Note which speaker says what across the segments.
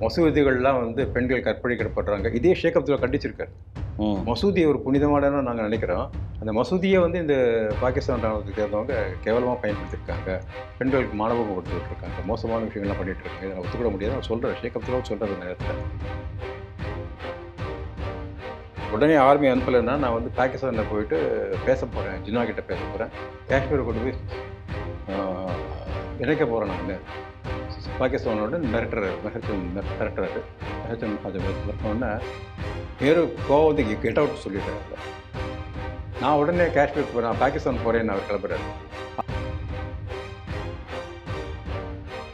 Speaker 1: மசூதிகள்லாம் வந்து பெண்கள் கற்பழிக்கப்படுறாங்க. இதே ஷேக் அப்துல்லா கண்டிச்சிருக்காரு.
Speaker 2: ம்.
Speaker 1: மசூதி ஒரு புனிதமான நாங்கள் நினைக்கிறோம். அந்த மசூதியை வந்து இந்த பாகிஸ்தான் ராணுவத்துக்கு சேர்ந்தவங்க கேவலமாக பயன்படுத்தியிருக்காங்க பெண்களுக்கு மாணவகம் கொடுத்துட்டு இருக்காங்க மோசமான விஷயங்கள்லாம் பண்ணிட்டு இருக்காங்க இதை ஒத்துக்கிட முடியாது. நான் சொல்கிறேன் ஷேக் அப்துல்லா சொல்கிற நேரத்தில். உடனே ஆர்மி அனுப்பலைன்னா நான் வந்து பாகிஸ்தானில் போயிட்டு பேச போகிறேன் ஜின்னா கிட்ட பேச போகிறேன் காஷ்மீரை கொண்டு போய் இணைக்க போகிறேன் நான். பாகிஸ்தானோட மிரட்டுறாரு மிரட்டு மிரட்டுறாரு மிரட்டு அது மிரட்டினோடனே நேரு கோவம் வந்து கெட் அவுட் சொல்லிட்டாரு. நான் உடனே காஷ்மீர் போகிறேன் பாகிஸ்தான் போகிறேன்னு அவர் கிளம்புறாரு.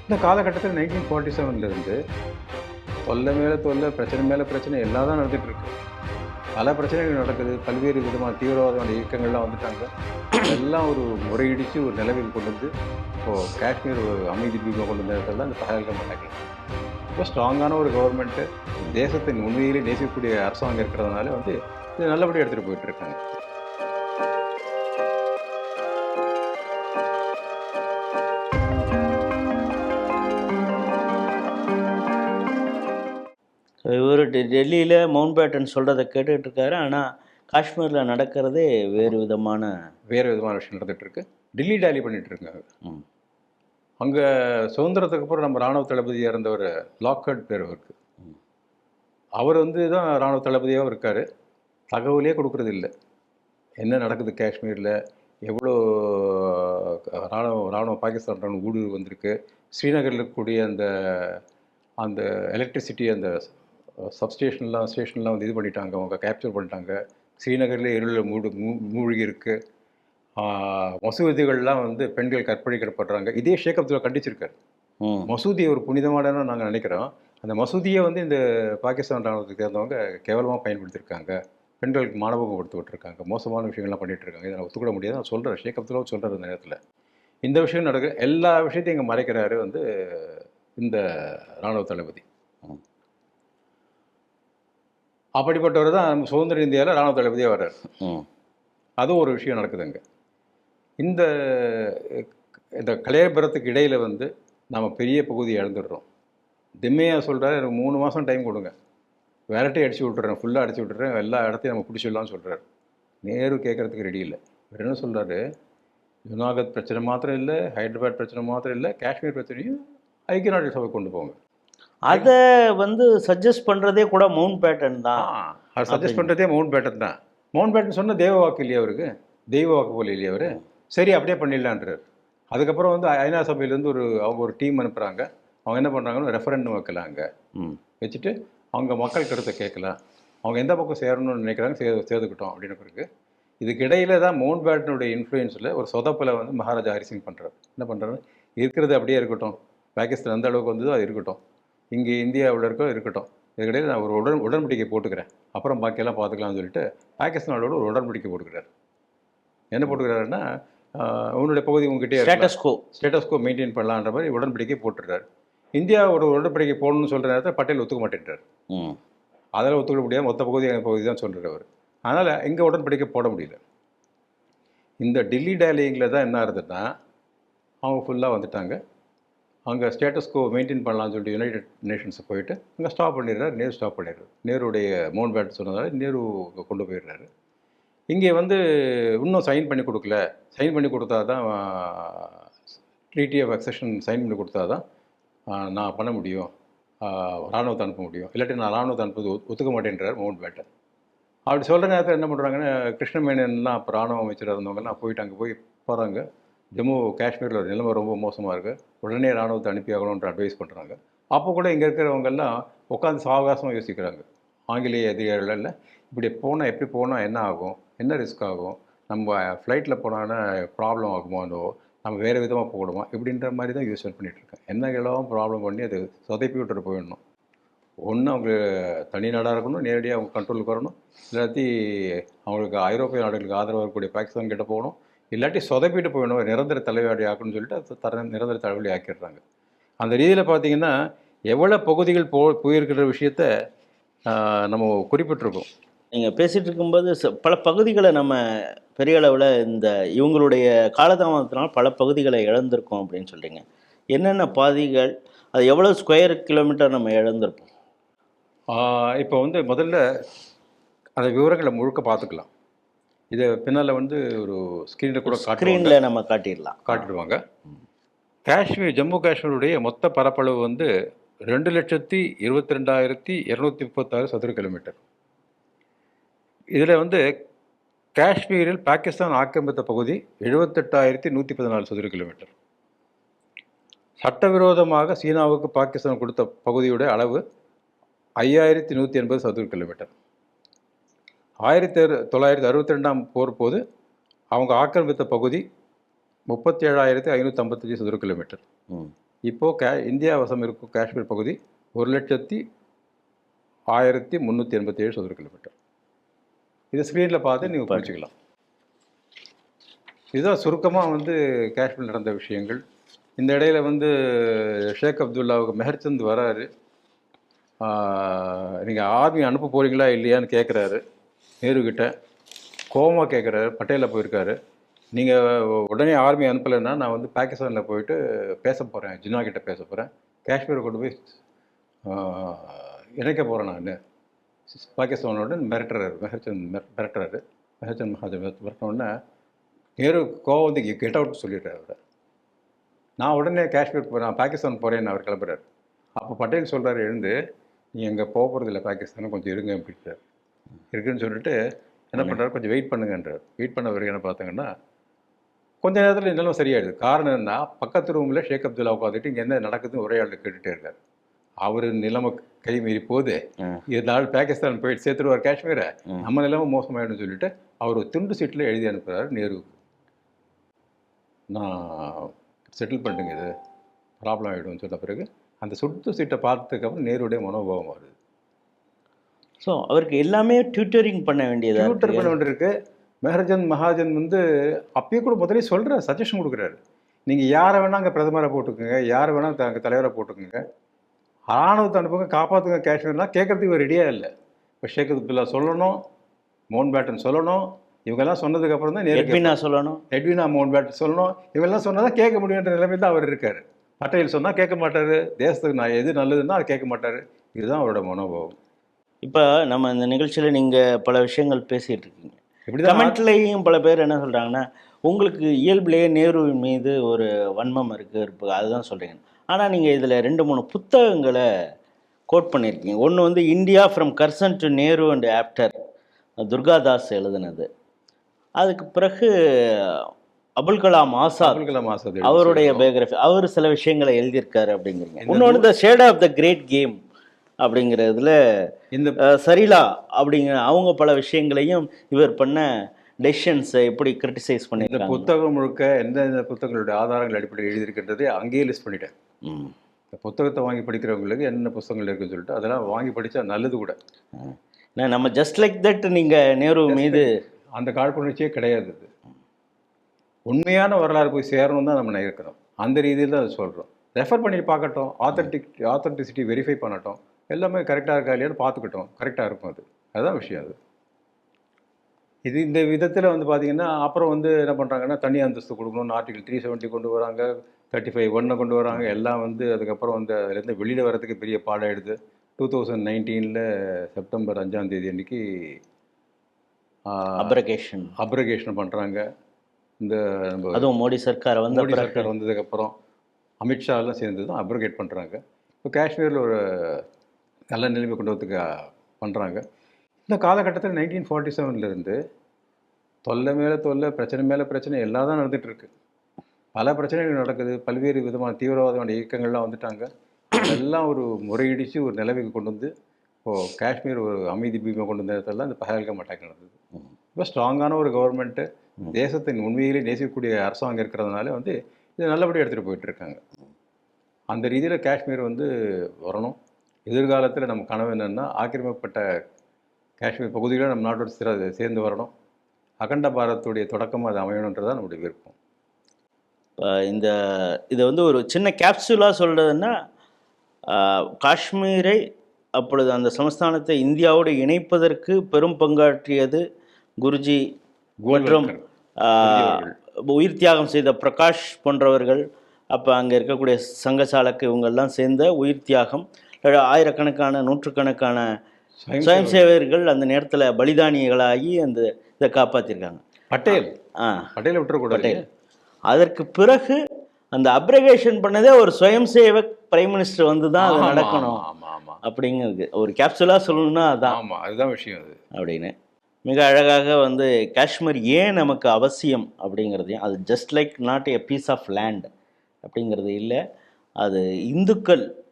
Speaker 1: இந்த காலகட்டத்தில் நைன்டீன் ஃபார்ட்டி செவன்லேருந்து தொல்லை மேலே தொல்லை பிரச்சனை மேலே பிரச்சனை எல்லாம் தான் நடந்துகிட்டு இருக்கு. பல பிரச்சனைகள் நடக்குது. பல்வேறு விதமான தீவிரவாதமான இயக்கங்கள்லாம் வந்துட்டாங்க. எல்லாம் ஒரு முறையிடித்து ஒரு நிலவில் கொண்டு வந்து இப்போது காஷ்மீர் ஒரு அமைதி தீபம் கொண்டு வந்த இடத்துல தான் இந்த பகல்கள் அட்டாக் ரொம்ப ஸ்ட்ராங்கான ஒரு கவர்மெண்ட்டு தேசத்தின் உண்மையிலே நேசிக்கக்கூடிய அரசாங்கம் இருக்கிறதுனால வந்து இது நல்லபடியாக எடுத்துகிட்டு
Speaker 2: போயிட்டுருக்காங்க டெல்லியில் மவுண்ட் பேட்டன் சொல்கிறத கேட்டுட்டு இருக்காரு. ஆனால் காஷ்மீரில் நடக்கிறதே வேறு விதமான
Speaker 1: வேறு விதமான விஷயம் நடந்துட்டு இருக்கு. டில்லி டாலி பண்ணிட்டு இருக்காங்க
Speaker 2: ம்.
Speaker 1: அங்கே சுதந்திரத்துக்கு அப்புறம் நம்ம ராணுவ தளபதியாக இருந்தவர் லாக்கர்ட் பேர் அவருக்கு.
Speaker 2: ம்.
Speaker 1: அவர் வந்து தான் ராணுவ தளபதியாகவும் இருக்கார். தகவலே கொடுக்கறது இல்லை. என்ன நடக்குது காஷ்மீரில்? எவ்வளோ ராணுவ ராணுவ பாகிஸ்தான் ராணுவ ஊடுருவல் வந்திருக்கு. ஸ்ரீநகரில் இருக்கக்கூடிய அந்த அந்த எலக்ட்ரிசிட்டி அந்த சப்ஸ்டேஷன்லாம் ஸ்டேஷன்லாம் வந்து இது பண்ணிட்டாங்க. அவங்க கேப்சர் பண்ணிட்டாங்க. ஸ்ரீநகரில் இருளில் மூடு மூ- மூழ்கி இருக்கு ஆஹ் மசூதிகள்லாம் வந்து பெண்கள் கற்பழிக்கப்படுறாங்க. இதே ஷேக் அப்துல்லா கண்டிச்சிருக்காரு.
Speaker 2: ம்
Speaker 1: மசூதி ஒரு புனிதமான நாங்கள் நினைக்கிறோம். அந்த மசூதியை வந்து இந்த பாகிஸ்தான் ராணுவத்துக்கு சேர்ந்தவங்க கேவலமாக பயன்படுத்தியிருக்காங்க. பெண்களுக்கு மாணவகம் கொடுத்து விட்டுருக்காங்க. மோசமான விஷயங்கள்லாம் பண்ணிட்டு இருக்காங்க. இதை நான் ஒத்துக்கிட முடியாது. நான் சொல்கிறேன் ஷேக் அப்துல்லா சொல்கிற நேரத்தில். இந்த விஷயம் நடக்குது. எல்லா விஷயத்தையும் இங்கே மறைக்கிறாரு வந்து இந்த ராணுவ தளபதி. அப்படிப்பட்டவர் தான் சுதந்திர இந்தியாவில் ராணுவ தளபதியாக வர்றாரு. அதுவும் ஒரு விஷயம் நடக்குதுங்க இந்த இந்த கலையபுரத்துக்கு இடையில் வந்து நம்ம பெரிய பகுதியை இழந்துடுறோம். திம்மையா சொல்கிறாரு எனக்கு மூணு மாதம் டைம் கொடுங்க. விரட்டி அடிச்சு விட்டுறேன் ஃபுல்லாக அடிச்சு விட்டுறேன் எல்லா இடத்தையும் நம்ம பிடிச்சிடலாம்னு சொல்கிறாரு நேரு கேட்குறதுக்கு ரெடி இல்லை. இவர் என்ன சொல்கிறாரு ஜுனாகத் பிரச்சனை மாத்திரம் இல்லை ஹைதராபாத் பிரச்சனை மாத்திரம் இல்லை காஷ்மீர் பிரச்சனையும் ஐக்கிய நாடுகள் சபை கொண்டு போங்க.
Speaker 2: அதை வந்து சஜஸ்ட் பண்ணுறதே கூட மவுண்ட் பேட்டன் தான்.
Speaker 1: அவர் சஜஸ்ட் பண்ணுறதே மவுண்ட் பேட்டன் தான். மவுண்ட் பேட்டன் சொன்ன தெய்வ வாக்கு இல்லையா அவருக்கு? தெய்வ வாக்கு போல இல்லையா அவர்? சரி அப்படியே பண்ணிடலான்றார். அதுக்கப்புறம் வந்து ஐநா சபையிலேருந்து ஒரு அவங்க ஒரு டீம் அனுப்புகிறாங்க அவங்க என்ன பண்ணுறாங்கன்னு ரெஃபரண்டம் வைக்கலாங்க
Speaker 2: ம்.
Speaker 1: வச்சுட்டு அவங்க மக்கள் கருத்தை கேட்கலாம். அவங்க எந்த பக்கம் சேரணும்னு நினைக்கிறாங்க சே சேர்த்துக்கிட்டோம் அப்படின்னு பிறகு இதுக்கு இடையில தான் மவுண்ட் பேட்டனுடைய இன்ஃப்ளூயன்ஸில் ஒரு சொதப்பில் வந்து மகாராஜா ஹரிசிங் பண்ணுறாரு என்ன பண்ணுறாரு இருக்கிறது அப்படியே இருக்கட்டும். பாகிஸ்தான் எந்த அளவுக்கு வந்ததோ அது இருக்கட்டும். இங்கே இந்தியாவில் இருக்கோ இருக்கட்டும். இதுக்கிடையில் நான் ஒரு உடன் உடன்படிக்கை போட்டுக்கிறேன். அப்புறம் பாக்கியெல்லாம் பார்த்துக்கலாம்னு சொல்லிட்டு பாகிஸ்தானோட ஒரு உடன்படிக்கை போட்டுக்கிறார். என்ன போட்டுக்கிறாருன்னா உன்னுடைய பகுதி உங்ககிட்டயே இருக்கலாம்.
Speaker 2: Status quo
Speaker 1: status quo maintain பண்ணலான்ற மாதிரி உடன்படிக்கை போட்டுடுறாரு இந்தியா ஒரு உடன்படிக்கை போடணும்னு சொல்கிற நேரத்தில் பட்டேல் ஒத்துக்க மாட்டேன்றார்.
Speaker 2: ம்.
Speaker 1: அதில் ஒத்துக்க முடியாது மொத்த பகுதி எங்கள் பகுதி தான் சொல்கிறார் அவர். அதனால் இங்கே உடன்படிக்கை போட முடியல. இந்த டில்லி டேலிங்கில் தான் என்ன ஆகுதுன்னா அவங்க ஃபுல்லாக வந்துட்டாங்க. அங்கே ஸ்டேட்டஸ்கோ மெயின்டைன் பண்ணலாம்னு சொல்லிட்டு யுனைடெட் நேஷன்ஸை போயிட்டு அங்கே ஸ்டாப் பண்ணிடுறாரு. நேரு ஸ்டாப் பண்ணிடுறாரு. நேருடைய மவுண்ட் பேட் சொன்னதால் நேரு கொண்டு போயிடுறாரு. இங்கே வந்து இன்னும் சைன் பண்ணி கொடுக்கல. சைன் பண்ணி கொடுத்தா தான் ட்ரீட்டி ஆஃப் அக்சஷன் சைன் பண்ணி கொடுத்தா தான் நான் பண்ண முடியும். இராணுவத்தை ராணுவத்தை அனுப்ப முடியும். இல்லாட்டி நான் ராணுவத்தை அனுப்புவது ஒத்துக்க மாட்டேன்றார் மவுண்ட் பேட்டை அப்படி சொல்கிற நேரத்தில் என்ன பண்ணுறாங்கன்னா கிருஷ்ணமேனன்லாம் அப்போ ராணுவ அமைச்சராக இருந்தவங்கலாம் போயிட்டு அங்கே போய் போகிறாங்க ஜம்மு காஷ்மீரில் நிலைமை ரொம்ப மோசமாக இருக்குது உடனே ராணுவத்தை அனுப்பி ஆகணுன்ற அட்வைஸ் பண்ணுறாங்க அப்போ கூட இங்கே இருக்கிறவங்கெல்லாம் உட்காந்து சாவகாசமாக யோசிக்கிறாங்க. ஆங்கிலேய அதிகாரிகள் இல்லை. இப்படி போனால் எப்படி போனால் என்ன ஆகும்? என்ன ரிஸ்க் ஆகும்? நம்ம ஃப்ளைட்டில் போனோன்னா ப்ராப்ளம் ஆகுமானோ நம்ம வேறு விதமாக போகணுமா? இப்படின்ற மாதிரி தான் யூஸ் பண்ணிகிட்ருக்கேன் இருக்கேன். என்ன எல்லாம் ப்ராப்ளம் பண்ணி அது சொதைப்பி விட்டுட்டு போயிடணும். ஒன்று அவங்க தனி நாடாக இருக்கணும். நேரடியாக அவங்க கண்ட்ரோலுக்கு வரணும். இல்லாட்டி அவங்களுக்கு ஐரோப்பிய நாடுகளுக்கு ஆதரவு இருக்கக்கூடிய பாகிஸ்தான் கிட்ட போகணும். இல்லாட்டி சொதப்பிட்டு போயிடணும் நிரந்தர தலைவலி ஆக்கணும்னு சொல்லிட்டு அது தர நிரந்தர தலைவலி ஆக்கிடுறாங்க. அந்த ரீதியில் பார்த்தீங்கன்னா எவ்வளோ பகுதிகள் போ போயிருக்கிற விஷயத்த நம்ம குறிப்பிட்டிருக்கோம்.
Speaker 2: நீங்கள் பேசிகிட்டு இருக்கும்போது பல பகுதிகளை நம்ம பெரிய அளவில் இந்த இவங்களுடைய காலதாமதத்தினால் பல பகுதிகளை இழந்திருக்கோம் அப்படின்னு சொல்கிறீங்க என்னென்ன பாதிகள் அது எவ்வளோ ஸ்கொயர் கிலோமீட்டர் நம்ம இழந்திருப்போம்?
Speaker 1: இப்போ வந்து முதல்ல அந்த விவரங்களை முழுக்க பார்த்துக்கலாம். இதை பின்னால் வந்து ஒரு ஸ்க்ரீனில் கூட
Speaker 2: ஸ்க்ரீனில் நம்ம காட்டிடலாம்.
Speaker 1: காட்டிடுவாங்க. காஷ்மீர் ஜம்மு காஷ்மீருடைய மொத்த பரப்பளவு வந்து ரெண்டு லட்சத்தி இருபத்தி ரெண்டாயிரத்தி இரநூத்தி முப்பத்தாறு சதுர கிலோமீட்டர். இதில் வந்து காஷ்மீரில் பாகிஸ்தான் ஆக்கிரமித்த பகுதி எழுபத்தெட்டாயிரத்தி நூற்றி பதினாலு சதுர கிலோமீட்டர். சட்டவிரோதமாக சீனாவுக்கு பாகிஸ்தான் கொடுத்த பகுதியுடைய அளவு ஐயாயிரத்தி நூற்றி எண்பது சதுர கிலோமீட்டர். ஆயிரத்தி தொள்ளாயிரத்தி அறுபத்தி ரெண்டாம் போர் போது அவங்க ஆக்கிரமித்த பகுதி முப்பத்தி ஏழாயிரத்தி ஐநூற்றி ஐம்பத்தஞ்சு சதுர கிலோமீட்டர். இப்போது கே இந்தியா வசம் இருக்கும் காஷ்மீர் பகுதி ஒரு லட்சத்தி ஆயிரத்தி முந்நூற்றி எண்பத்தி ஏழு சதுர கிலோமீட்டர். இது ஸ்க்ரீனில் பார்த்து நீங்கள் படிச்சுக்கலாம் இதுதான் சுருக்கமாக வந்து காஷ்மீர் நடந்த விஷயங்கள். இந்த இடையில வந்து ஷேக் அப்துல்லாவுக்கு மெஹர்சந்த் வராரு. நீங்கள் ஆர்மி அனுப்ப போகிறீங்களா இல்லையான்னு கேட்குறாரு நேரு கோபமாக கோவமாக கேட்குறாரு பட்டேலில் போயிருக்காரு. நீங்கள் உடனே ஆர்மி அனுப்பலைன்னா நான் வந்து பாகிஸ்தானில் போயிட்டு பேச போகிறேன் ஜின்னா கிட்ட பேச போகிறேன் காஷ்மீரை கொண்டு போய் இணைக்க போகிறேன் நான். பாகிஸ்தானோட மிரட்டுறாரு மெஹர்சந்த் மிரட்டுறாரு. மெஹர்சந்த் மகாஜன் மிரட்டினோடனே நேரு கோவம் வந்து கெட் அவுட் சொல்லிடுறாரு அவரை. நான் உடனே காஷ்மீர் போகிறேன் நான் பாகிஸ்தான் போகிறேன்னு அவர் கிளம்புறாரு. அப்போ பட்டேல் சொல்கிறாரு எழுந்து நீ எங்கே போக போகிறதில்ல பாகிஸ்தானும் கொஞ்சம் இருங்க அப்படின்றார் இருக்குன்னு சொல்லிட்டு என்ன பண்ணுறாரு கொஞ்சம் வெயிட் பண்ணுங்கன்றார். வெயிட் பண்ண பிறகு என்ன பார்த்தாங்கன்னா கொஞ்ச நேரத்தில் நிலைமை சரியாயிடுது. காரணம் என்ன பக்கத்து ரூமில் ஷேக் அப்துல்லா உட்காந்துட்டு இங்கே என்ன நடக்குதுன்னு ஒரே ஆள் கேட்டுகிட்டே இருக்கார். அவர் நிலைமை கை மீறி போகுது.
Speaker 2: ம்.
Speaker 1: இதனால் பாகிஸ்தான் போயிட்டு சேர்த்துருவார் காஷ்மீரை. நம்ம நிலைமை மோசமாயிடும்னு சொல்லிட்டு அவர் துண்டு சீட்டில் எழுதி அனுப்புகிறாரு நேருவுக்கு. நான் செட்டில் பண்ணுங்க இது. ப்ராப்ளம் ஆகிடும்னு சொன்ன பிறகு அந்த சுட்டு சீட்டை பார்த்ததுக்கப்புறம் நேருடைய மனோபாவம் வருது
Speaker 2: ஸோ அவருக்கு எல்லாமே டியூட்டரிங் பண்ண வேண்டியதா இருக்கு.
Speaker 1: பண்ண வேண்டியிருக்கு. மெஹர்ஜன் மகாஜன் வந்து அப்பயே கூட முதலே சொல்கிற சஜஷன் கொடுக்குறாரு. நீங்கள் யாரை வேணால் அங்கே பிரதமரை போட்டுக்கோங்க யாரை வேணால் அங்கே தலைவரை போட்டுக்கோங்க. ராணுவத்தை அனுப்புங்க காப்பாற்றுங்க காஷ்மீர்லாம் கேட்கறதுக்கு ரெடியாக இல்லை. இப்போ ஷேக் அப்துல்லா சொல்லணும் மோகன் பேட்டன் சொல்லணும் இவங்கெல்லாம் சொன்னதுக்கப்புறம் தான் நேரு
Speaker 2: எட்வினா சொல்லணும்.
Speaker 1: எட்வினா மோகன் பேட்டன் சொல்லணும். இவங்கெல்லாம் சொன்னால் தான் கேட்க முடியுன்ற நிலைமை தான் அவர் இருக்கார். பட்டேல் சொன்னால் கேட்க மாட்டார். தேசத்துக்கு நான் எது நல்லதுன்னா அதை கேட்க மாட்டார். இதுதான் அவரோட மனோபாவம்.
Speaker 2: இப்போ நம்ம இந்த நிகழ்ச்சியில் நீங்கள் பல விஷயங்கள் பேசிகிட்டு இருக்கீங்க கமெண்ட்லேயும் பல பேர் என்ன சொல்கிறாங்கன்னா உங்களுக்கு இயல்பிலேயே நேருவின் மீது ஒரு வன்மம் இருக்குது இருப்பு அதுதான் சொல்கிறீங்க ஆனால் நீங்கள் இதில் ரெண்டு மூணு புத்தகங்களை கோட் பண்ணியிருக்கீங்க. ஒன்று வந்து India from Curzon to Nehru and after Durgadas எழுதுனது. அதுக்கு பிறகு அபுல் கலாம் ஆசாத்
Speaker 1: அப்துல் கலாம் ஆசாத்
Speaker 2: அவருடைய பயோகிராஃபி அவர் சில விஷயங்களை எழுதியிருக்காரு அப்படிங்கிறீங்க. இன்னொன்று the shade of the great game அப்படிங்கிறதுல
Speaker 1: இந்த
Speaker 2: சரிலா அப்படிங்கிற அவங்க பல விஷயங்களையும் இவர் பண்ண டெசிஷன்ஸை எப்படி கிரிட்டிசைஸ்
Speaker 1: இந்த
Speaker 2: பண்ணியிருக்காங்க
Speaker 1: புத்தகம் முழுக்க எந்தெந்த புத்தகங்களுடைய ஆதாரங்கள் அடிப்படையில் எழுதியிருக்கின்றதை அங்கேயே லிஸ்ட் பண்ணிட்டேன்.
Speaker 2: ம்.
Speaker 1: இந்த புத்தகத்தை வாங்கி படிக்கிறவங்களுக்கு என்னென்ன புத்தகங்கள் இருக்குன்னு சொல்லிட்டு அதெல்லாம் வாங்கி படித்தா நல்லது கூட.
Speaker 2: ஏன்னா நம்ம ஜஸ்ட் லைக் தட் நீங்கள் நேரு மீது
Speaker 1: அந்த காழ்ப்புணர்ச்சியே கிடையாது அது. உண்மையான வரலாறு போய் சேரணும் தான் நம்ம இருக்கிறோம் அந்த ரீதியில் தான் அதை சொல்கிறோம் ரெஃபர் பண்ணி பார்க்கட்டும். ஆத்தன்டிக் ஆத்தன்டிசிட்டி வெரிஃபை பண்ணட்டும். எல்லாமே கரெக்டாக இருக்கா இல்லையான்னு பார்த்துக்கட்டும். கரெக்டாக இருக்கும் அது. அதுதான் விஷயம் அது. இது இந்த விதத்தில் வந்து பார்த்தீங்கன்னா அப்புறம் வந்து என்ன பண்ணுறாங்கன்னா தனி அந்தஸ்து கொடுக்கணும்னு ஆர்டிகல் த்ரீ செவன்ட்டி கொண்டு வராங்க. தேர்ட்டி ஃபைவ் ஒன்னை கொண்டு வராங்க. எல்லாம் வந்து அதுக்கப்புறம் வந்து அதுலேருந்து வெளியில் வரதுக்கு பெரிய பாடாயிடுது. டூ தௌசண்ட் நைன்டீனில் செப்டம்பர் அஞ்சாம் தேதி அன்னைக்கு
Speaker 2: அப்ரகேஷன்
Speaker 1: அப்ரகேஷன் பண்ணுறாங்க இந்த
Speaker 2: அதுவும் மோடி சர்க்கார் வந்த
Speaker 1: மோடி சர்க்கார் வந்ததுக்கப்புறம் அமித்ஷா எல்லாம் சேர்ந்து தான் அப்ரகேட் பண்ணுறாங்க இப்போ காஷ்மீரில் ஒரு நல்ல நிலைமை கொண்டு வரதுக்கு பண்ணுறாங்க இந்த காலகட்டத்தில் நைன்டீன் ஃபார்ட்டி செவன்லேருந்து தொல்லை மேலே தொல்லை பிரச்சனை மேலே பிரச்சனை எல்லாம் தான் நடந்துட்டு இருக்கு. பல பிரச்சனைகள் நடக்குது. பல்வேறு விதமான தீவிரவாதமான இயக்கங்கள்லாம் வந்துட்டாங்க. எல்லாம் ஒரு முறையிடிச்சு ஒரு நிலைமைக்கு கொண்டு வந்து இப்போது காஷ்மீர் ஒரு அமைதி பீமை கொண்டு வந்த இடத்துல இந்த பஹல்காம் அட்டாக் நடந்தது. இப்போ ஸ்ட்ராங்கான ஒரு கவர்மெண்ட்டு தேசத்தின் உண்மையிலே நேசிக்கக்கூடிய அரசாங்கம் இருக்கிறதுனால வந்து இதை நல்லபடியாக எடுத்துகிட்டு போயிட்டு இருக்காங்க. அந்த ரீதியில் காஷ்மீர் வந்து வரணும். எதிர்காலத்தில் நம்ம கனவு என்னென்னா ஆக்கிரமிக்கப்பட்ட காஷ்மீர் பகுதிகளை நம்ம நாட்டோட சிற சேர்ந்து வரணும். அகண்ட பாரத்துடைய தொடக்கமாக அது அமையணுன்றது தான் நம்முடைய விருப்பம்.
Speaker 2: இப்போ இந்த இதை வந்து ஒரு சின்ன கேப்சூலாக சொல்கிறதுன்னா காஷ்மீரை அப்பொழுது அந்த சமஸ்தானத்தை இந்தியாவோடு இணைப்பதற்கு பெரும் பங்காற்றியது குருஜி மற்றும் உயிர் தியாகம் செய்த பிரகாஷ் போன்றவர்கள் அப்போ அங்கே இருக்கக்கூடிய சங்கசாலக்கு இவங்கெல்லாம் சேர்ந்த உயிர் தியாகம். ஆயிரக்கணக்கான நூற்றுக்கணக்கான சுயம் சேவகர்கள். அந்த நேரத்தில் பலிதானிகளாகி அந்த இதை காப்பாற்றிருக்காங்க
Speaker 1: பட்டேல்.
Speaker 2: ஆ.
Speaker 1: பட்டேலை விட்டுறக்கூடாது.
Speaker 2: பட்டேல். அதற்கு பிறகு அந்த அப்ரகேஷன் பண்ணதே ஒரு சுயம் சேவக் பிரைம் மினிஸ்டர் வந்து தான் அது நடக்கணும். அப்படிங்கிறது. ஒரு கேப்சுலாக சொல்லணும்னா அதான்.
Speaker 1: ஆமா அதுதான் விஷயம் அது.
Speaker 2: அப்படின்னு. மிக அழகாக வந்து காஷ்மீர் ஏன் நமக்கு அவசியம் அப்படிங்கிறதையும் அது just like not a piece of land அப்படிங்கிறது இல்லை. அது இந்துக்கள்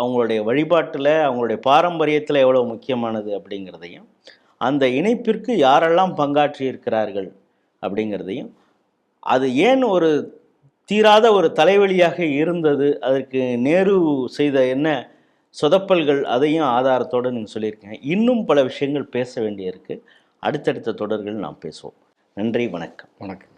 Speaker 2: அவங்களுடைய வழிபாட்டில் அவங்களுடைய பாரம்பரியத்தில் எவ்வளோ முக்கியமானது அப்படிங்கிறதையும் அந்த இணைப்பிற்கு யாரெல்லாம் பங்காற்றி இருக்கிறார்கள் அப்படிங்கிறதையும் அது ஏன் ஒரு தீராத ஒரு தலைவலியாக இருந்தது அதற்கு நேரு செய்த என்ன சொதப்பல்கள் அதையும் ஆதாரத்தோடு நீங்கள் சொல்லியிருக்கீங்க. இன்னும் பல விஷயங்கள் பேச வேண்டியிருக்கு. அடுத்தடுத்த தொடர்கள் நாம் பேசுவோம். நன்றி வணக்கம்.
Speaker 1: வணக்கம்.